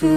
สวั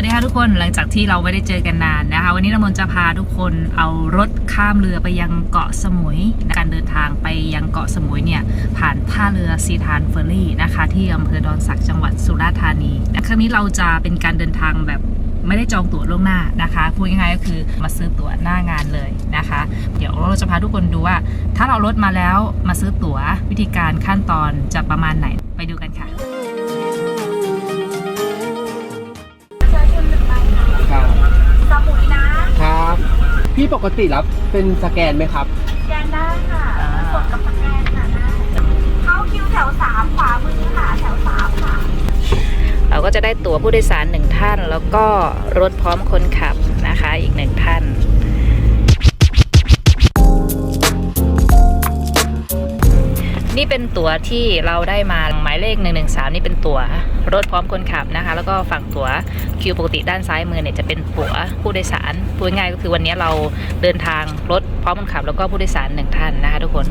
สดีค่ะทุกคนหลังจากที่เราไม่ได้เจอกันนานนะคะ วันนี้น้ำมนต์จะพาทุกคนเอารถข้ามเรือไปยังเกาะสมุย การเดินทางไปยังเกาะสมุยเนี่ย ผ่านท่าเรือซีทานเฟอร์รี่นะคะ ที่อำเภอดอนสักจังหวัดสุราษฎร์ธานีและครั้งนี้เราจะเป็นการเดินทางแบบ ไม่ได้จองตั๋วล่วงหน้านะคะพูดง่ายๆก็คือมาซื้อตั๋วหน้างานเลยนะคะ เดี๋ยวเราจะพาทุกคนดูว่า ถ้าเรารถมาแล้วมาซื้อตั๋ววิธีการขั้นตอนจะประมาณไหนไปดูกันค่ะเชิญคุณหนึ่งใบค่ะครับสมุยนะครับ พี่ปกติรับเป็นสแกนไหมครับสแกนได้ค่ะกดกับสแกน ก็จะได้ตั๋วผู้โดยสารหนึ่งท่าน แล้วก็รถพร้อมคนขับนะคะอีกหนึ่งท่านนี่เป็นตั๋วที่เราได้มาหมายเลข 113 นี่เป็นตั๋วรถพร้อมคนขับนะคะ แล้วก็ฝั่งตั๋วคิวปกติด้านซ้ายมือเนี่ยจะเป็นตั๋วผู้โดยสารพูดง่ายก็คือวันนี้เราเดินทางรถพร้อมคนขับ แล้วก็ผู้โดยสารหนึ่งท่านนะคะทุกคน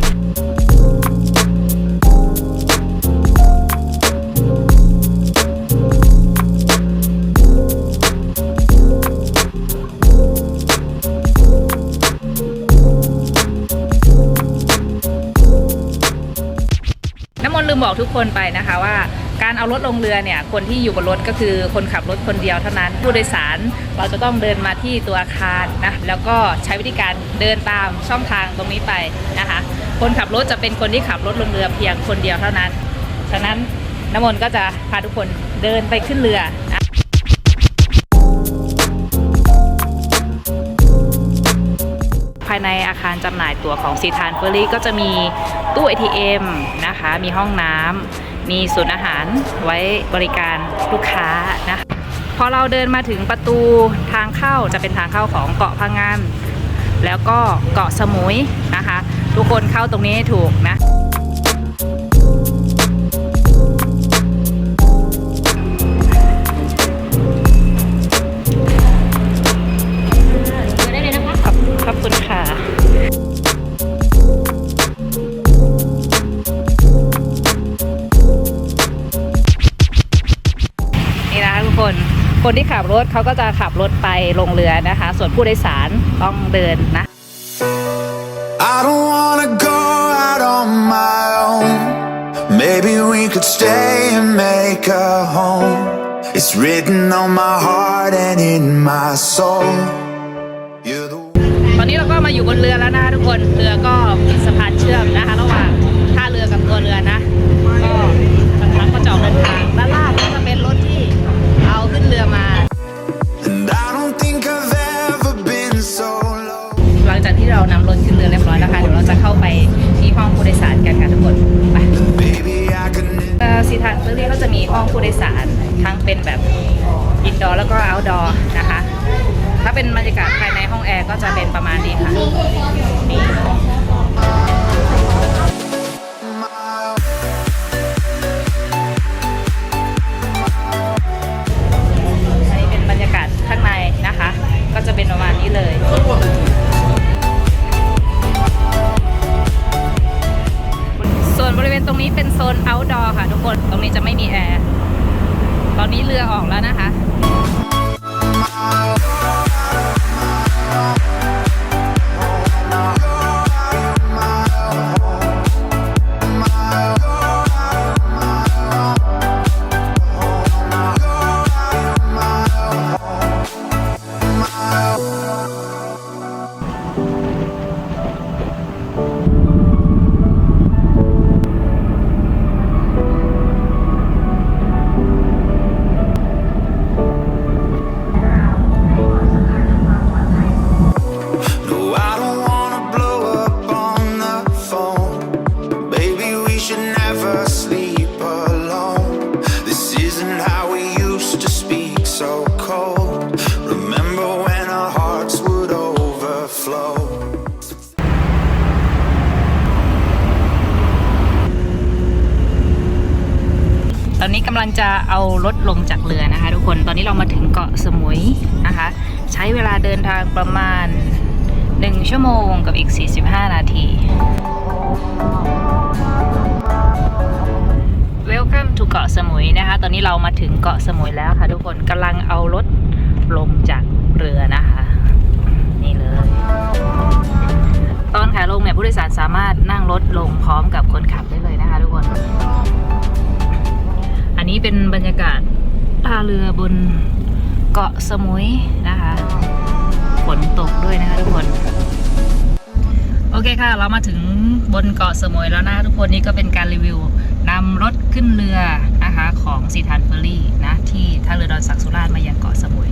บอกทุกคนไปนะคะว่าการเอารถลงเรือเนี่ยคนที่อยู่บนรถก็คือคนขับรถคนเดียวเท่านั้นผู้โดยสารเราจะต้องเดินมาที่ตัวอาคารนะแล้วก็ใช้วิธีการเดินตามช่องทางตรงนี้ไปนะคะ คนขับรถจะเป็นคนที่ขับรถลงเรือเพียงคนเดียวเท่านั้น ฉะนั้นน้ำมนต์ก็จะพาทุกคนเดินไปขึ้นเรือ ภายในอาคารจำหน่ายตั๋วของซีทานเฟอร์รี่ ก็จะมีตู้ ATM นะคะ มีห้องน้ำมีศูนย์อาหารไว้บริการลูกค้านะคะพอเราเดินมาถึงประตูทางเข้าจะเป็นทางเข้าของเกาะพังงานแล้วก็เกาะสมุยนะคะ ทุกคนเข้าตรงนี้ให้ถูกนะ คนที่ขับรถเขาก็จะขับรถไปลงเรือนะคะ ส่วนผู้โดยสารต้องเดินนะ I don't wanna go out on my own. Maybe we could stay and make a home. It's written on my heart and in my soul. You're the ตอนนี้เราก็มาอยู่บนเรือแล้วนะคะทุกคน เรือก็มีสะพานเชื่อมนะคะ ระหว่างท่าเรือกับตัวเรือนะ ห้องผู้โดยสารทั้งเป็นแบบอินดอร์แล้วก็เอาท์ดอร์นะคะ ถ้าเป็นบรรยากาศภายในห้องแอร์ก็จะเป็นประมาณนี้ค่ะนี่ โซน outdoor ค่ะทุกคน ตรงนี้จะไม่มีแอร์ ตอนนี้เรือออกแล้วนะคะ กำลังจะเอารถลงจากเรือนะคะ ทุกคนตอนนี้เรามาถึงเกาะสมุยนะคะ ใช้เวลาเดินทางประมาณ 1 ชั่วโมงกับอีก 45 นาที Welcome to เกาะสมุยนะคะ ตอนนี้เรามาถึงเกาะสมุยแล้วค่ะ ทุกคนกำลังเอารถลงจากเรือนะคะ นี่เลย ตอนขาลงเนี่ยผู้โดยสารสามารถนั่งรถลงพร้อมกับคนขับได้ี่เป็นบรรยากาศท่าเรือบนเกาะสมุยนะคะฝนตกด้วยนะคะทุกคน โอเคค่ะ เรามาถึงบนเกาะสมุยแล้วนะทุกคนนี่ก็เป็นการรีวิวนำรถขึ้นเรือนะคะของซีทานเฟอร์รี่นะที่ท่าเรือดอนสักสุราษมายังเกาะสมุย